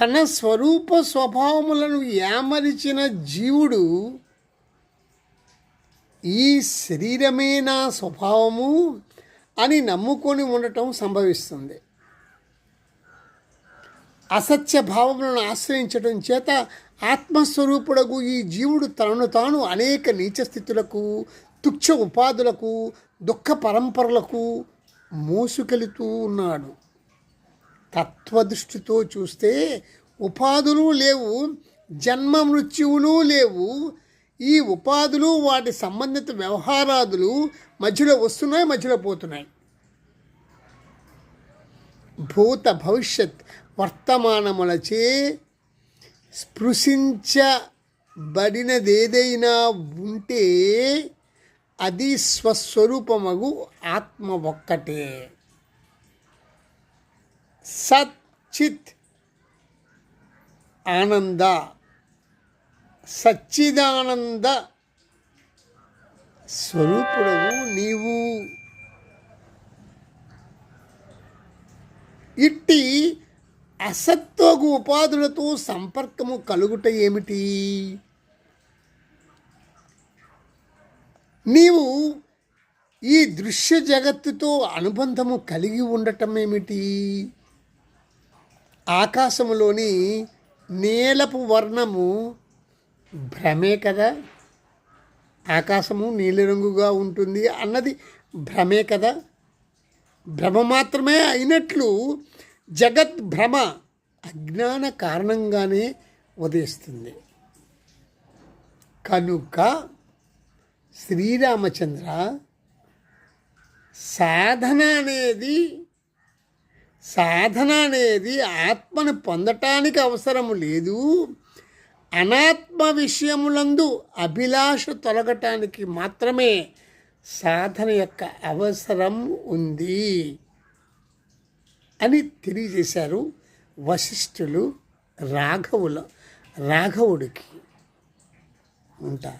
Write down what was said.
తన స్వరూప స్వభావములను ఏమరిచిన జీవుడు ఈ శరీరమే నా స్వభావము అని నమ్ముకొని ఉండటం సంభవిస్తుంది. అసత్య భావములను ఆశ్రయించడం చేత ఆత్మస్వరూపుడకు ఈ జీవుడు తనను తాను అనేక నీచ స్థితులకు తుక్ష ఉపాధులకు దుఃఖ పరంపరలకు మోసుకెళుతూ ఉన్నాడు. తత్వదృష్టితో చూస్తే ఉపాధులు లేవు జన్మ మృత్యువులు లేవు. ఈ ఉపాధులు వాటి సంబంధిత వ్యవహారాదులు మధ్యలో వస్తున్నాయి మధ్యలో పోతున్నాయి. భూత భవిష్యత్ వర్తమానములచే స్పృశించబడినదేదైనా ఉంటే అది స్వస్వరూపమగు ఆత్మ ఒక్కటే. సత్ చిత్ ఆనంద సచ్చిదానంద స్వరూపుడవు నీవు. ఇట్టి అసత్వగు ఉపాధులతో సంపర్కము కలుగుట ఏమిటి? నీవు ఈ దృశ్య జగత్తుతో అనుబంధము కలిగి ఉండటం ఏమిటి ఆకాశంలోని నీలపు వర్ణము భ్రమే కదా? ఆకాశము నీలిరంగుగా ఉంటుంది అన్నది భ్రమే కదా? భ్రమ మాత్రమే అయినట్లు జగత్ భ్రమ అజ్ఞాన కారణంగానే ఉదయిస్తుంది. కనుక శ్రీరామచంద్ర సాధన అనేది సాధన అనేది ఆత్మను పొందటానికి అవసరము లేదు. అనాత్మ విషయములందు అభిలాష తొలగటానికి మాత్రమే సాధన యొక్క అవసరం ఉంది అని తెలియజేశారు వశిష్ఠులు రాఘవుల రాఘవుడికి. ఉంటా.